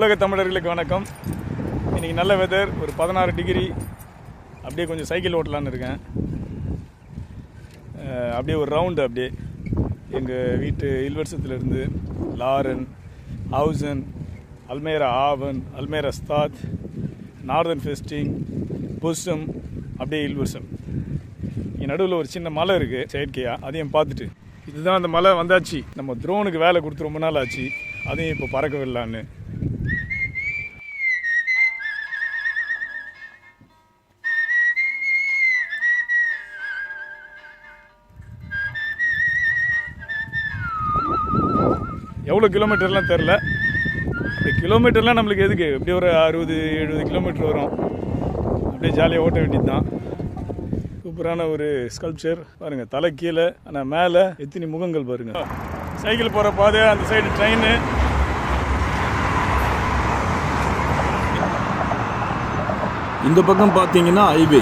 உலக தமிழர்களுக்கு வணக்கம். இன்றைக்கி நல்ல வெதர் ஒரு பதினாறு டிகிரி அப்படியே கொஞ்சம் சைக்கிள் ஓட்டலான்னு இருக்கேன். அப்படியே ஒரு ரவுண்டு அப்படியே. எங்கள் வீட்டு இல்வர்சத்துலேருந்து லாரன் ஹவுசன் அல்மேரா ஆவன் அல்மேரா ஸ்தாத் நார்தன் ஃபெஸ்டிங் புஸ்டம் அப்படியே இல்வர்சம். இங்கே நடுவில் ஒரு சின்ன மலை இருக்குது செயற்கையாக அதையும் பார்த்துட்டு. இதுதான் அந்த மலை வந்தாச்சு. நம்ம துரோனுக்கு வேலை கொடுத்து ரொம்ப நாள் ஆச்சு. அதையும் இப்போ பறக்க விடலான்னு எவ்வளோ கிலோமீட்டர்லாம் தெரில. அப்படி கிலோமீட்டர்லாம் நம்மளுக்கு எதுக்கு? எப்படியும் ஒரு அறுபது எழுபது கிலோமீட்டர் வரும். அப்படியே ஜாலியாக ஓட்ட வேண்டியது தான் சூப்பரான ஒரு ஸ்கல்ப்சர் பாருங்க தலை கீழே ஆனால் மேலே எத்தனை முகங்கள் பாருங்கள் சைக்கிள் போகிற பாதை அந்த சைடு ட்ரெயின் இந்த பக்கம் பார்த்தீங்கன்னா ஹைவே